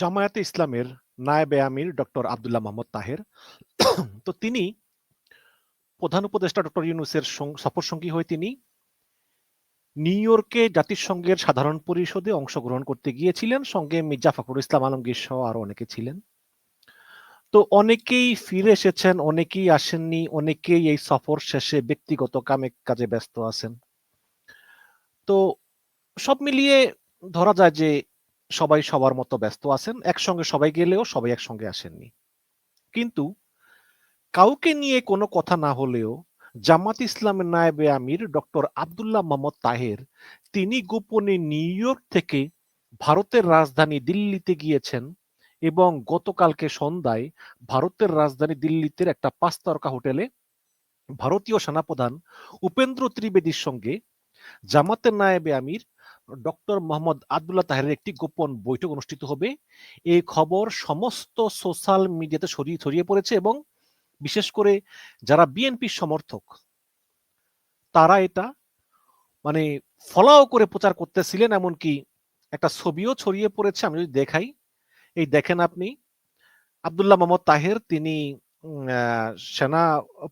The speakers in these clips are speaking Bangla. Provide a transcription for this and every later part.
জামায়াতে ইসলামের নায়েবে আমির ডক্টর আবদুল্লাহ মোহাম্মদ তাহের। তো তিনি প্রধান উপদেষ্টা ডক্টর ইউনুসের সফরসঙ্গী হয়ে তিনি নিউ ইয়র্কে জাতিসংঘের সাধারণ পরিষদে অংশগ্রহণ করতে গিয়েছিলেন। সঙ্গে মির্জা ফখরুল ইসলাম আলমগীর সহ আরও অনেকে ছিলেন। তো অনেকেই ফিরে এসেছেন, অনেকেই আসেননি, অনেকেই এই সফর শেষে ব্যক্তিগত কামে কাজে ব্যস্ত আছেন। তো সব মিলিয়ে ধরা যায় যে সবাই সবার মতো ব্যস্ত আছেন, একসঙ্গে সবাই গেলেও সবাই একসঙ্গে আসেননি। কিন্তু কাউকে নিয়ে কোনো কথা না হলেও জামাত ইসলামের নায়েবে আমির ডক্টর আবদুল্লাহ মোহাম্মদ তাহের তিনি গোপনে নিউ ইয়র্ক থেকে ভারতের রাজধানী দিল্লিতে গিয়েছেন এবং গতকালকে সন্ধ্যায় ভারতের রাজধানী দিল্লিতে একটা পাঁচ তারকা হোটেলে ভারতীয় সেনাপ্রধান উপেন্দ্র ত্রিবেদীর সঙ্গে জামাতের নায়েবে আমির ডক্টর মোহাম্মদ আবদুল্লাহ তাহের একটি গোপন বৈঠক অনুষ্ঠিত হবে। এই খবর সমস্ত সোশ্যাল মিডিয়াতে ছড়িয়ে ছড়িয়ে পড়েছে এবং বিশেষ করে যারা বিএনপির সমর্থক, তারা এটা মানে ফলাও করে প্রচার করতেছিলেন, এমনকি একটা ছবিও ছড়িয়ে পড়েছে, আমি যদি দেখাই। এই দেখেন আপনি, আবদুল্লাহ মোহাম্মদ তাহের তিনি সেনা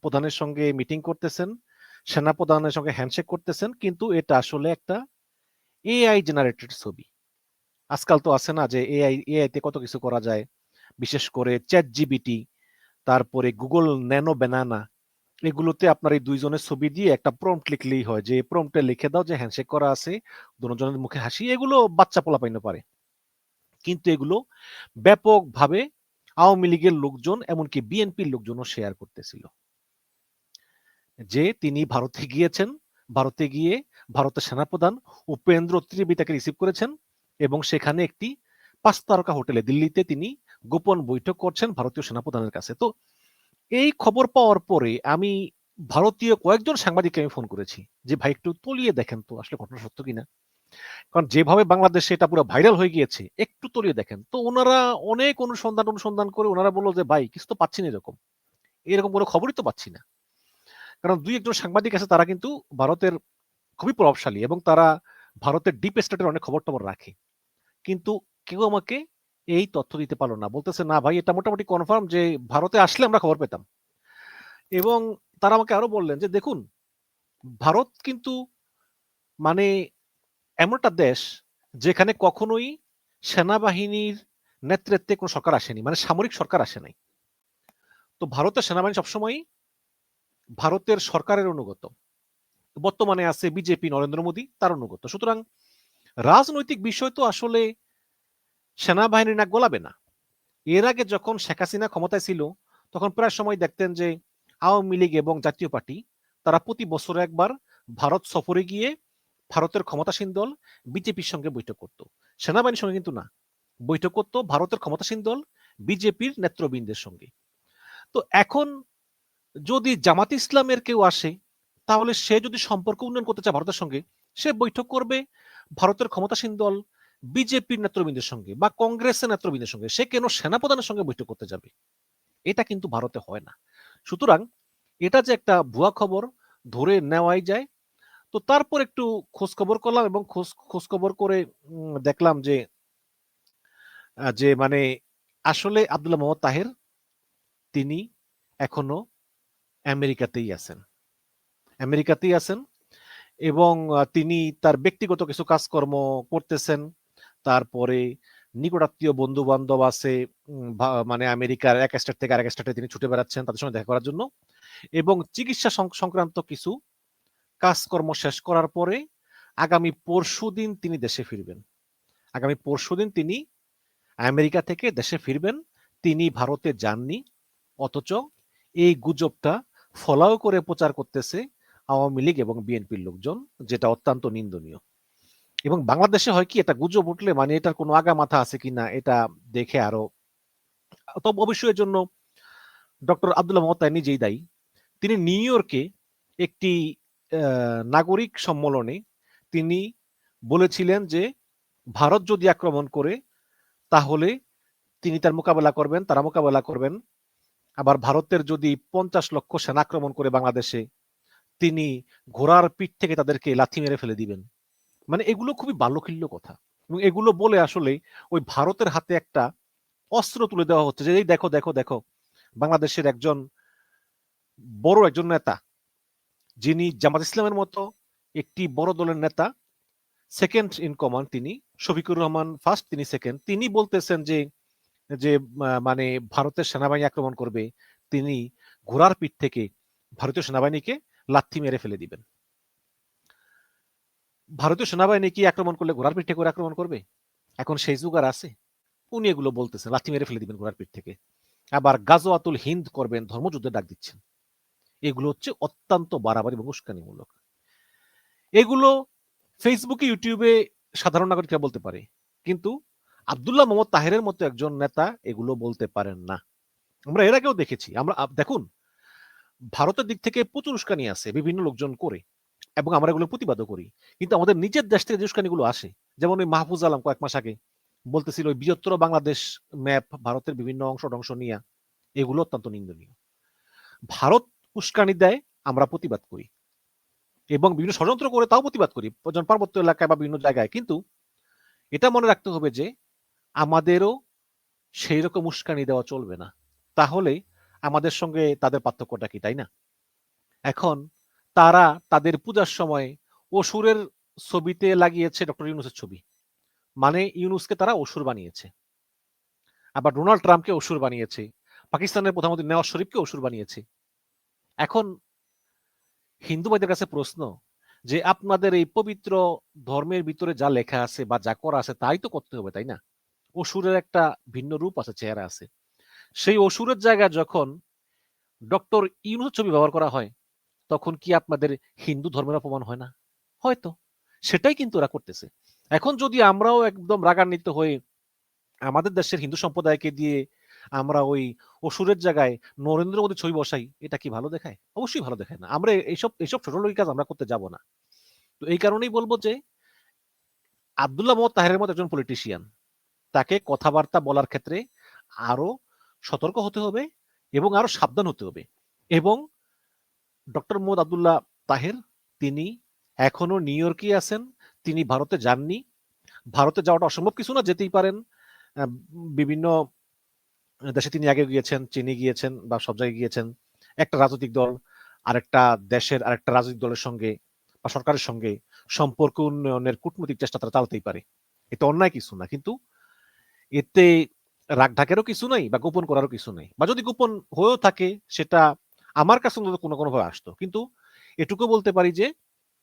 প্রধানের সঙ্গে মিটিং করতেছেন, সেনা প্রধানের সঙ্গে হ্যান্ডশেক করতেছেন, কিন্তু এটা আসলে একটা এআই জেনারেটেড ছবি। আজকাল তো আছে না যে এআই এআইতে কত কিছু করা যায়। বিশেষ করে চ্যাট জিবিটি তারপরে গুগল ন্যানো ব্যানানা এগুলোতে আপনার এই দুইজনের ছবি দিয়ে একটা প্রম্পট লিখলেই হয় যে প্রম্পটে লিখে দাও যে হ্যান্ডশেক করা আছে, দুজনের মুখে হাসি, এগুলো বাচ্চা পোলা পাইতে পারে। কিন্তু এগুলো ব্যাপকভাবে আওয়ামী লীগের লোকজন, এমনকি বিএনপির লোকজনও শেয়ার করতেছিল। যে, তিনি ভারতে গিয়েছেন ভারতে গিয়ে ভারতের সেনাপ্রধান উপেন্দ্র ত্রিবেদী তাকে রিসিভ করেছেন এবং সেখানে একটি পাঁচ তারকা হোটেলে দিল্লিতে তিনি গোপন বৈঠক করছেন ভারতীয় সেনাপ্রধানের কাছে। তো এই খবর পাওয়ার পরে আমি ভারতীয় কয়েকজন সাংবাদিককে আমি ফোন করেছি যে, ভাই, একটু তলিয়ে দেখেন তো, আসলে ঘটনা সত্য কিনা? কারণ যেভাবে বাংলাদেশে এটা পুরো ভাইরাল হয়ে গিয়েছে, একটু তলিয়ে দেখেন। তো ওনারা অনেক অনুসন্ধান অনুসন্ধান করে ওনারা বলল যে, ভাই, কিছু তো পাচ্ছি না এরকম। এরকম কোনো খবরই তো পাচ্ছি না। কারণ দুই একজন সাংবাদিক আছে, তারা কিন্তু ভারতের খুবই প্রভাবশালী এবং তারা ভারতের ডিপ স্টেটের অনেক খবর টবর রাখে। কিন্তু কেউ আমাকে এই তথ্য দিতে পারল না। বলতেছে, না ভাই, এটা মোটামুটি কনফার্ম যে ভারতে আসলে আমরা খবর পেতাম। এবং তারা আমাকে আরও বললেন যে, দেখুন, ভারত কিন্তু মানে এমন একটা দেশ যেখানে কখনোই সেনাবাহিনীর নেতৃত্বে কোনো সরকার আসেনি মানে সামরিক সরকার আসে নাই। তো ভারতের সেনাবাহিনী সবসময় ভারতের সরকারের অনুগত। বর্তমানে আছে বিজেপি নরেন্দ্র মোদী, তার অনুগত। সুতরাং রাজনৈতিক বিষয় তো আসলে সেনাবাহিনীর নাক গোলাবে না। এর আগে যখন শেখ হাসিনা ক্ষমতায় ছিল, তখন প্রায় সময় দেখতেন যে আওয়ামী লীগ এবং জাতীয় পার্টি, তারা প্রতি বছর একবার ভারত সফরে গিয়ে ভারতের ক্ষমতাসীন দল বিজেপির সঙ্গে বৈঠক করত। সেনাবাহিনীর সঙ্গে কিন্তু না। বৈঠক করতো ভারতের ক্ষমতাসীন দল বিজেপির নেতৃবৃন্দের সঙ্গে। তো এখন যদি জামাত ইসলামের কেউ আসে, তাহলে সে যদি সম্পর্ক উন্নয়ন করতে চায় ভারতের সঙ্গে, সে বৈঠক করবে ভারতের ক্ষমতাসীন দল, বিজেপির নেতৃবৃন্দের সঙ্গে বা কংগ্রেসের নেতৃবৃন্দের সঙ্গে। সে কেন সেনাপ্রধানের সঙ্গে বৈঠক করতে যাবে? এটা কিন্তু ভারতে হয় না। সুতরাং এটা যে একটা ভুয়া খবর ধরে নেওয়াই যায়। তো তারপর একটু খোঁজ খবর করলাম এবং খোঁজ খোঁজ খবর করে দেখলাম যে যে মানে আসলে আব্দুল্লাহ মোহাম্মদ তাহের, তিনি এখনও আমেরিকাতেই আছেন। আমেরিকাতেই আছেন এবং তিনি তার ব্যক্তিগত কিছু কাজকর্ম করতেছেন। তারপরে নিকটাত্মীয় বন্ধু বান্ধব আছে মানে আমেরিকার এক স্টেট থেকে আরেক স্টেটে তিনি ছুটে বেড়াচ্ছেন তাদের সঙ্গে দেখা করার জন্য এবং চিকিৎসা সংক্রান্ত কিছু কাজকর্ম শেষ করার পরে আগামী পরশু দিন তিনি দেশে ফিরবেন। আগামী পরশু দিন তিনি আমেরিকা থেকে দেশে ফিরবেন। তিনি ভারতে যাননি, অথচ এই গুজবটা ফলাও করে প্রচার করতেছে আওয়ামী লীগ এবং বিএনপির লোকজন, যেটা অত্যন্ত নিন্দনীয়। এবং বাংলাদেশে হয় কি, এটা গুজব উঠলে মানে এটার কোনো আগা মাথা আছে কিনা এটা দেখে আরও তবে অবশ্যই এর জন্য ডক্টর আব্দুল্লাহ মোহাম্মদ নিজেই দায়ী। তিনি নিউ ইয়র্কে একটি নাগরিক সম্মেলনে তিনি বলেছিলেন যে, ভারত যদি আক্রমণ করে, তাহলে তিনি তার মোকাবেলা করবেন, তারা মোকাবেলা করবেন আবার ভারতের যদি পঞ্চাশ লক্ষ সেনা আক্রমণ করে বাংলাদেশে, তিনি ঘোড়ার পিঠ থেকে তাদেরকে লাথি মেরে ফেলে দিবেন। মানে এগুলো খুবই বাল্যখিল্য কথা। এবং এগুলো বলে আসলে ওই ভারতের হাতে একটা অস্ত্র তুলে দেওয়া হচ্ছে যে, এই দেখো দেখো দেখো, বাংলাদেশের একজন বড় একজন নেতা, যিনি জামাত ইসলামের মতো একটি বড় দলের নেতা সেকেন্ড ইন কমান্ড তিনি, শফিকুর রহমান ফার্স্ট তিনি সেকেন্ড তিনি বলতেছেন যে যে মানে ভারতের সেনাবাহিনী আক্রমণ করবে, তিনি ঘোড়ার পিঠ থেকে ভারতীয় সেনাবাহিনীকে লাথি মেরে ফেলে দিবেন। ভারতীয় সেনাবাহিনী কি আক্রমণ করলে ঘোড়ার পিঠে করে আক্রমণ করবে? এখন সেই যুগ আর আছে। উনি এগুলো বলতেছেন, লাথি মেরে ফেলে দিবেন ঘোড়ার পিঠ থেকে। আবার গাজোয়াতুল হিন্দ করবেন, ধর্মযুদ্ধে ডাক দিচ্ছেন। এগুলো হচ্ছে অত্যন্ত বাড়াবাড়ি এবং উস্কানিমূলক। এগুলো ফেসবুকে ইউটিউবে সাধারণ নাগরিকরা বলতে পারে। কিন্তু আব্দুল্লাহ মোহাম্মদ তাহেরের মতো একজন নেতা এগুলো বলতে পারেন না। আমরা এর আগেও দেখেছি। আমরা দেখুন, ভারতের দিক থেকে প্রচুর উস্কানি আছে বিভিন্ন লোকজন করে এবং আমরা এগুলো প্রতিবাদও করি। কিন্তু আমাদের নিজের দেশ থেকে যে উস্কানিগুলো আসে, যেমন ওই মাহফুজ আলম কয়েক মাস আগে বলতেছিল ওই বৃহত্তর বাংলাদেশ ম্যাপ ভারতের বিভিন্ন অংশ অংশ নিয়ে, এগুলো অত্যন্ত নিন্দনীয়। ভারত উস্কানি দেয়, আমরা প্রতিবাদ করি এবং বিভিন্ন ষড়যন্ত্র করে তাও প্রতিবাদ করি। পার্বত্য এলাকায় বা বিভিন্ন জায়গায়। কিন্তু এটা মনে রাখতে হবে যে আমাদেরও সেই রকম উস্কানি দেওয়া চলবে না। তাহলে আমাদের সঙ্গে তাদের পার্থক্যটা কি, তাই না? এখন তারা তাদের পূজার সময় অসুরের ছবিতে লাগিয়েছে ডক্টর ইউনুসের ছবি। মানে ইউনুসকে তারা অসুর বানিয়েছে। আবার ডোনাল্ড ট্রাম্পকে অসুর বানিয়েছে। পাকিস্তানের প্রধানমন্ত্রী নেওয়াজ শরীফকে অসুর বানিয়েছে। এখন হিন্দু ভাইদের কাছে প্রশ্ন যে, আপনাদের এই পবিত্র ধর্মের ভিতরে যা লেখা আছে বা যা করা আছে তাই তো করতে হবে, তাই না? অসুরের একটা ভিন্ন রূপ আছে, চেহারা আছে। সেই অসুরের জায়গায় যখন ডক্টর ইউনুসের ছবি ব্যবহার করা হয়, তখন কি আপনাদের হিন্দু ধর্মের অপমান হয় না? হয়তো। সেটাই কিন্তু ওরা করতেছে। এখন যদি আমরাও একদম রাগান্বিত হয়ে আমাদের দেশের হিন্দু সম্প্রদায়কে দিয়ে আমরা ওই অসুরের জায়গায় নরেন্দ্র মোদী ছবি বসাই, এটা কি ভালো দেখায়? অবশ্যই ভালো দেখায় না। আমরা এইসব এইসব ছোট লোকের কাজ আমরা করতে যাব না। তো এই কারণেই বলব যে আব্দুল্লাহ মোহাম্মদ তাহেরের মতো একজন পলিটিশিয়ান তাকে কথাবার্তা বলার ক্ষেত্রে আরও সতর্ক হতে হবে এবং আরও সাবধান হতে হবে। এবং ডক্টর মোহাম্মদ আব্দুল্লাহ তাহের, তিনি এখনও নিউ ইয়র্কে আছেন, তিনি ভারতে যাননি। ভারতে যাওয়াটা অসম্ভব কিছু না, যেতেই পারেন। বিভিন্ন দেশে তিনি আগে গিয়েছেন, চীনে গিয়েছেন বা সব জায়গায় গিয়েছেন। একটা রাজনৈতিক দল আরেকটা দেশের আরেকটা রাজনৈতিক দলের সঙ্গে বা সরকারের সঙ্গে সম্পর্ক উন্নয়নের কূটনৈতিক চেষ্টা তারা চালাতেই পারে। এটা অন্যায় কিছু না, কিন্তু এতে রাগ ঢাকেরও কিছু নাই বা গোপন করারও কিছু নেই। বা যদি গোপন হয়েও থাকে, সেটা আমার কাছে অন্তত কোনো কোনো ভাবে আসতো। কিন্তু এটুকু বলতে পারি যে,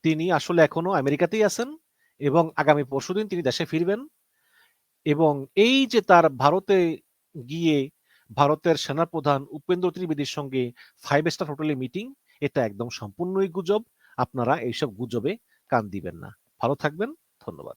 তিনি আসলে এখনও আমেরিকাতেই আছেন এবং আগামী পরশুদিন তিনি দেশে ফিরবেন এবং এই যে তার ভারতে গিয়ে ভারতের সেনাপ্রধান উপেন্দ্র ত্রিবেদীর সঙ্গে ফাইভ স্টার হোটেলে মিটিং, এটা একদম সম্পূর্ণই গুজব। আপনারা এইসব গুজবে কান দিবেন না। ভালো থাকবেন, ধন্যবাদ।